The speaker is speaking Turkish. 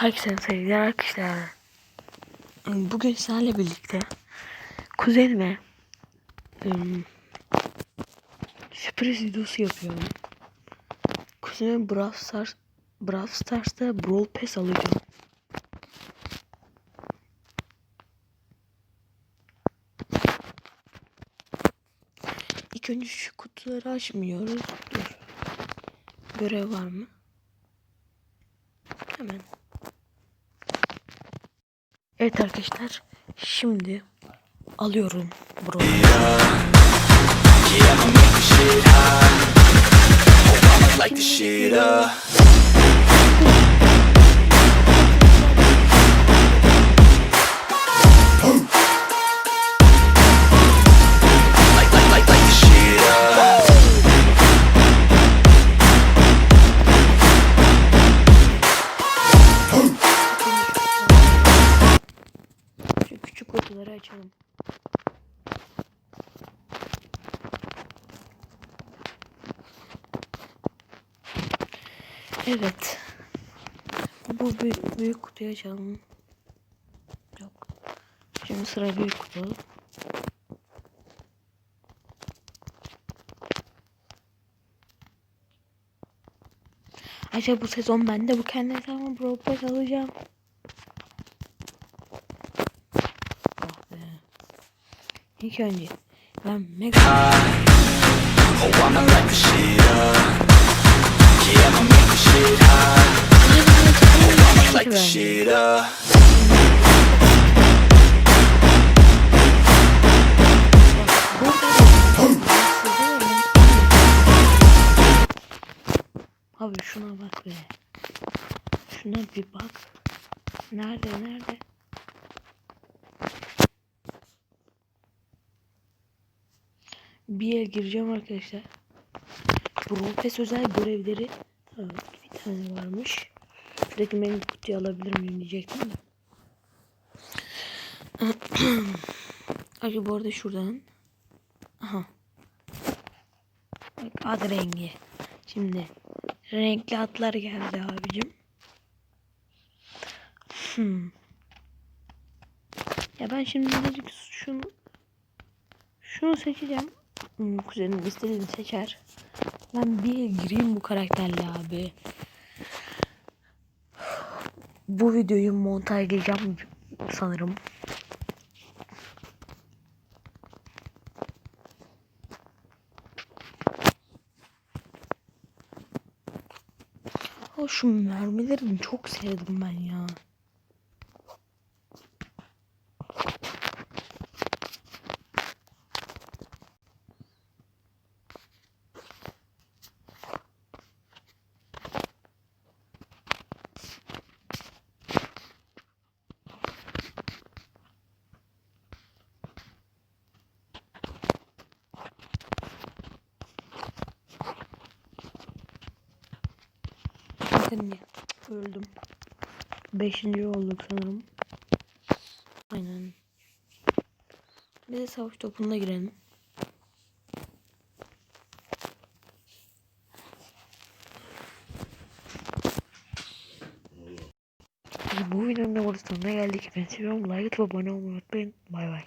Herkese sevgiler arkadaşlar. Bugün sizlerle birlikte kuzenime ım, sürpriz videosu yapıyorum. Kuzenime Brawl Stars, Brawl Stars'ta Brawl Pass alacağım. İlk önce şu kutuları açmıyoruz. Dur. Görev var mı? Hemen. Evet arkadaşlar. Şimdi alıyorum bro. Evet. Bu büyük, büyük kutuyu açalım. Yok. Şimdi sıra büyük kutu. Acaba bu sezon ben de bu kendi hesabıma Brawl alacağım. Ah be. İlk önce ben mega Oh, Abi şuna bak be. Şuna bir bak. Nerede nerede? Bir yere gireceğim arkadaşlar. Profes özel görevleri evet, bir tane varmış. Şuradaki benim kutuyu alabilir miyim diyecektim de. Acaba bu arada şuradan. Aha. Bak ad rengi. Şimdi renkli atlar geldi abicim. Hmm. Ya ben şimdi dedik şunu şunu seçeceğim. Hmm, kuzenim istediğini seçer. Ben bir gireyim bu karakterle abi. Bu videoyu montajlayacağım sanırım. Şu mermilerini çok sevdim ben ya. Bakın ya. Öldüm. Beşinci olduk sanırım. Aynen. Bir de savaş topuna girelim. Bu videonun da burada sonuna geldik. Ben seviyorum. Like atıp abone olmayı unutmayın. Bay bay.